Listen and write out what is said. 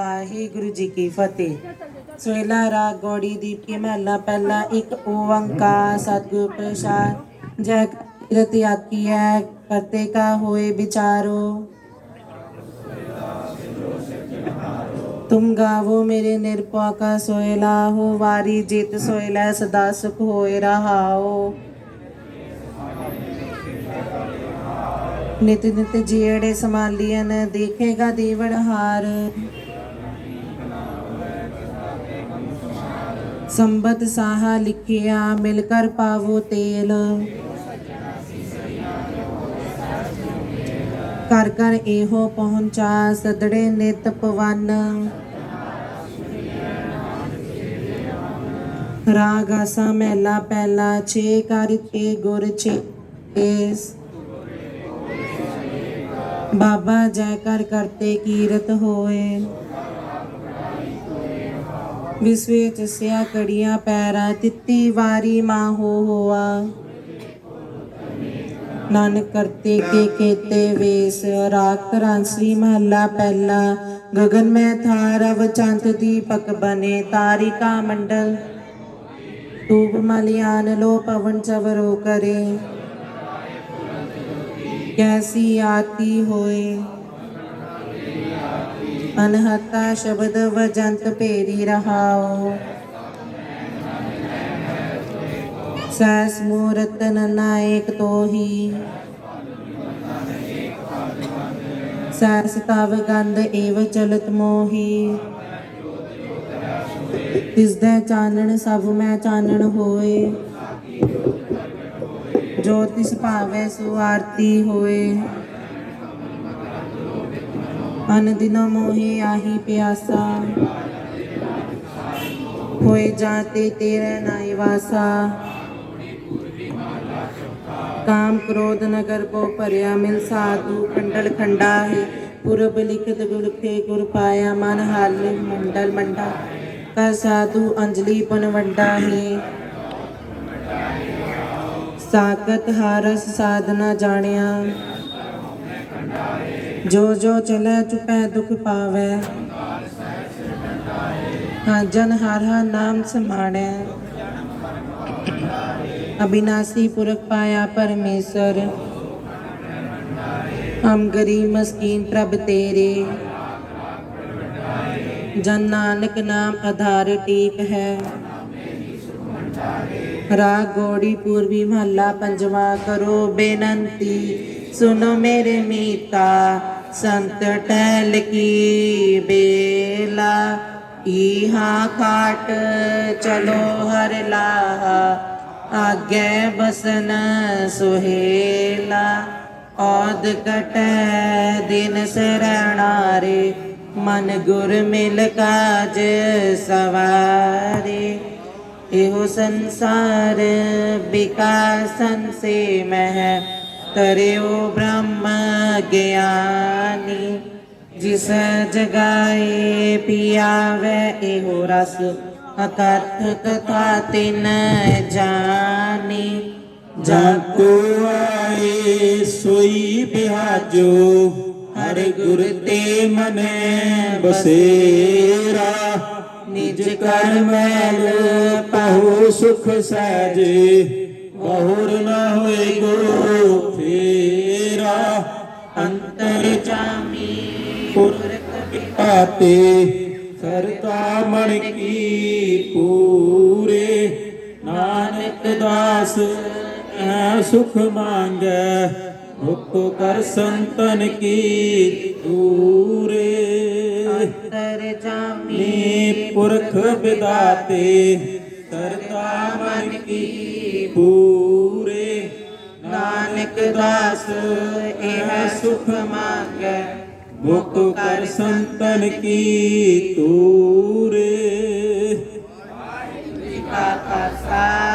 ਵਾਹਿਗੁਰੂ ਜੀ ਕੀ ਫਤਿਹ। ਸੋਹਿਲਾ ਰਾਗ ਗੌੜੀ ਦੀਪ ਮਹਲਾ ਪਹਿਲਾ ਇੱਕ ਓੰਕਾਰ ਸਤਿਗੁਰ ਪ੍ਰਸਾਦ, ਜੈ ਕੀਰਤ ਆਕੀਐ ਕਰਤੇ ਕਾ ਹੋਏ ਵਿਚਾਰੋ। ਤੁਮ ਗਾਵੋ ਮੇਰੇ ਨਿਰਪਾ ਕਾ ਸੋਇਲਾ ਹੋ ਵਾਰੀ ਜਿਤ ਸੋਇਲਾ ਸਦਾ ਸੁਖ ਹੋਏ ਰਹਾਓ। ਨਿਤ ਨਿਤ ਜੀੜੇ ਸਮਾਲੀਆਂ ਦੇਖੇਗਾ ਦੀਵਨ ਹਾਰ। ਸੰਬਤ ਸਾਹਾ ਲਿਖਿਆ, ਮਿਲ ਕਰ ਪਾਵੋ ਤੇਲ। ਕਰ ਕਰ ਇਹੋ ਪਹੁੰਚਾ, ਸਦੜੇ ਨਿਤ ਪਵਨ। ਰਾਗ ਆਸਾ ਮਹਿਲਾ ਪਹਿਲਾ, ਛੇ ਕਰ ਕੇ ਗੁਰ ਛੇ ਏਸ ਬਾਬਾ ਜੈ ਕਰ ਕਰਤੇ ਕੀਰਤ ਹੋਏ। ਵਿਸਵੇ ਕੜੀਆਂ ਪੈਰਾ ਤਿੱਤੀ ਵਾਰੀ ਮਾਹੋ ਹੋਆ। ਨਾਨਕ ਕਰਤੇ ਕੇ ਕੇਤੇ ਵੇਸ, ਰਾਖ ਰਾਂਸਰੀ ਮਹੱਲਾ ਪਹਿਲਾ। ਗਗਨ ਮੈਂ ਥਾਰਵ ਚੰਤ ਦੀਪਕ ਬਨੇ। ਤਾਰਿਕਾ ਮੰਡਲ ਤੂਬ ਮਲਿਆਨ ਲੋ ਪਵਨ ਚਵਰੋ ਕਰੇ। ਕੈਸੀ ਆਤੀ ਹੋਏ। ਅਨਹਤਾ ਸ਼ਬਦ ਵਜੰਤ ਭੇਰੀ ਰਹਾਓ ਸੈਸ ਮੂਰਤ ਨਾਇਕ ਤੋਹੀ। ਸੈਸ ਤਵ ਗੰਧ ਏਵ ਚਲਤ ਮੋਹੀ। ਤਿਸ ਦੇ ਚਾਨਣ ਸਭ ਮੈਂ ਚਾਨਣ ਹੋਏ। ਜੋ ਤਿਸ ਭਾਵੇ ਸੋ ਆਰਤੀ ਹੋਏ। ਅਨ ਦਿਨੋ ਮੋਹਿ ਆਹੀ ਪਿਆਸਾ। ਹੋਏ ਜਾਤੇ ਤੇਰੇ ਨਾਈ ਵਾਸਾ। ਕਾਮ ਕ੍ਰੋਧ ਨਗਰ ਕੋ ਭਰਿਆ ਮਿਲ ਸਾਧੂ ਕੰਡਲ ਖੰਡਾ ਹੈ। ਪੁਰਬ ਲਿਖਤ ਗੁਰਖੇ ਗੁਰ ਪਾਇਆ, ਮਨ ਹਾਲ ਮੰਡਲ ਮੰਡਾ। ਕਰ ਸਾਧੂ ਅੰਜਲੀ ਪਨ ਵੰਡਾ ਹੈ। ਸਾਕਤ ਹਾਰਸ ਸਾਧਨਾ ਜਾਣਿਆ। ਜੋ ਜੋ ਚਲੇ ਚੁਪੈ ਦੁਖ ਪਾਵੈ ਹਾਂ ਜਨ ਹਰ ਹਰ ਨਾਮ ਸਮਾਣੈ ਅਬਿਨਾਸੀ ਪੁਰਖ ਪਾਇਆ ਪਰਮੇਸ਼ਰ ਹਮ ਗਰੀਬ ਮਸਕੀਨ ਪ੍ਰਭ ਤੇਰੇ ਜਨ ਨਾਨਕ ਨਾਮ ਆਧਾਰ ਟੀਕ ਹੈ ਰਾਗ ਗੋੜੀ ਪੂਰਬੀ ਮਹੱਲਾ ਪੰਜਵਾ ਕਰੋ ਬੇਨੰਤੀ ਸੁਨੋ संत टहल की बेला इहा खाट चलो हर लाहा, आगे बसन सुहेला। औद कट दिन से रहना रे, मन गुर मिल काज सवारी। इहो संसार विकासन से मह ਤਰਿਓ ਬ੍ਰਹਮ ਗਿਆਨੀ, ਜਿਸ ਜਗਾਏ ਪਿਆਵੇ, ਇਹੋ ਰਸ ਅਕਥ ਕਥਾ ਤਿਨ ਜਾਣੀ ਜਾਕੋ ਆਏ, ਸੋਈ ਬਿਹਾਜੋ ਹਰ ਗੁਰ ਤੇ ਮਨੈ ਬਸੇਰਾ। ਨਿਜ ਕਰ ਮੈਲ ਪਹੁ ਸੁਖ ਸਾਜੇ ਬਹੁਰ ਨ ਹੋਏ ਗੋ ਆਤੇ ਸਰਤਾ ਮਣ ਕੀ ਪੂਰੇ। ਨਾਨਕ ਦਾਸ ਐ ਸੁਖ ਮੰਗੈ ਮੁਖ ਕਰ ਸੰਤਨ ਕੀ ਦੂਰੇ। ਅੰਤਰ ਜਾਮੀ ਪੁਰਖ ਵਿਦਾਤੇ ਸਰਤਾ ਮਨ ਕੀ ਪੂਰੇ। ਨਾਨਕ ਦਾਸ ਇਹ ਸੁਖ ਮੰਗੈ ਮੁਖ ਕਰ ਸੰਤਨ ਕੀ ਤੂਰੇ ਵਾਹਿਗੁਰੂ ਜੀ ਕਾ ਖਾਲਸਾ।